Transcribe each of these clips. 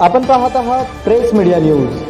आपण पाहत आहात प्रेस मीडिया न्यूज.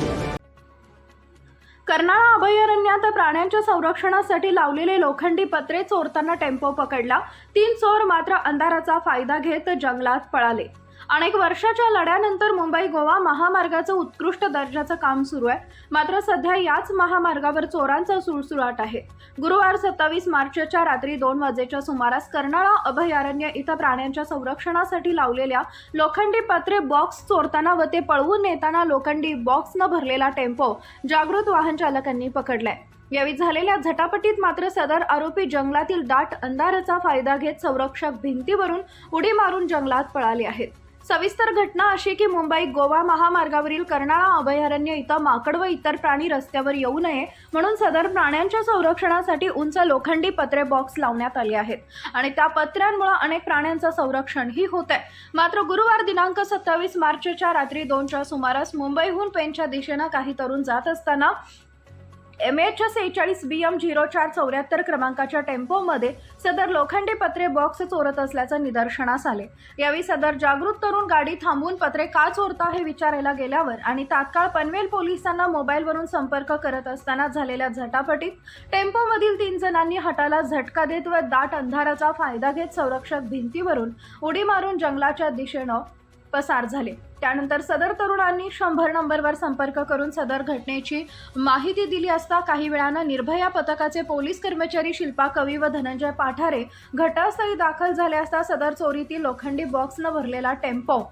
कर्नाळा अभयारण्यात प्राण्यांच्या संरक्षणासाठी लावलेले लोखंडी पत्रे चोरताना टेम्पो पकडला. तीन चोर मात्र अंधाराचा फायदा घेत जंगलात पळाले. अनेक वर्षाच्या लढ्यानंतर मुंबई गोवा महामार्गाचं उत्कृष्ट दर्जाचं काम सुरू आहे. मात्र सध्या याच महामार्गावर चोरांचा सुळसुळाट आहे. गुरुवार सत्तावीस मार्चच्या रात्री दोन वाजेच्या सुमारास कर्नाळा अभयारण्य इथं प्राण्यांच्या संरक्षणासाठी लावलेल्या लोखंडी पत्रे बॉक्स चोरताना व ते पळवून नेताना लोखंडी बॉक्सनं भरलेला टेम्पो जागृत वाहन चालकांनी पकडलाय. यावेळी झालेल्या झटापटीत मात्र सदर आरोपी जंगलातील दाट अंधाराचा फायदा घेत संरक्षक भिंतीवरून उडी मारून जंगलात पळाले आहेत. सविस्तर घटना अशी की मुंबई गोवा महामार्गावरील कर्नाळा अभयारण्य इथं माकड व इतर प्राणी रस्त्यावर येऊ नये म्हणून सदर प्राण्यांच्या संरक्षणासाठी उंच लोखंडी पत्रे बॉक्स लावण्यात आले आहेत. आणि त्या पत्र्यांमुळे अनेक प्राण्यांचं संरक्षणही होत आहे मात्र गुरुवार दिनांक सत्तावीस मार्चच्या रात्री दोनच्या सुमारास मुंबईहून पेनच्या दिशेनं काही तरुण जात असताना एम एच सेहेचाळीस बी एम झिरो चार चौऱ्याहत्तर क्रमांकाच्या टेम्पोमध्ये सदर लोखंडी पत्रे बॉक्स चोरत असल्याचं निदर्शनास आले. यावेळी सदर जागृत तरुण गाडी थांबवून पत्रे का चोरता हे विचारायला गेल्यावर आणि तात्काळ पनवेल पोलिसांना मोबाईलवरून संपर्क करत असताना झालेल्या झटापटीत टेम्पोमधील तीन जणांनी हटाला झटका देत व दाट अंधाराचा फायदा घेत संरक्षक भिंतीवरून उडी मारून जंगलाच्या दिशेनं पसार झाले. त्यानंतर सदर तरुणांनी शंभर नंबरवर संपर्क करून सदर घटनेची माहिती दिली असता काही वेळानं निर्भया पथकाचे पोलीस कर्मचारी शिल्पा कवी व धनंजय पाठारे घटनास्थळी दाखल झाले असता सदर चोरीतील लोखंडी बॉक्सनं भरलेला टेम्पो.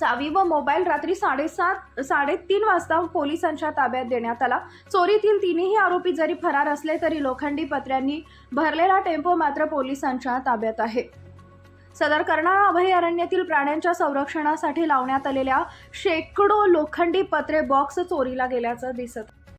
चावी व मोबाईल रात्री साडेसात साडेतीन वाजता पोलिसांच्या ताब्यात देण्यात आला. चोरीतील तिन्ही आरोपी जरी फरार असले तरी लोखंडी पत्र्यांनी भरलेला टेम्पो मात्र पोलिसांच्या ताब्यात आहे. सदर कर्नाळा अभयारण्यातील प्राण्यांच्या संरक्षणासाठी लावण्यात आलेल्या शेकडो लोखंडी पत्रे बॉक्स चोरीला गेल्याचं दिसत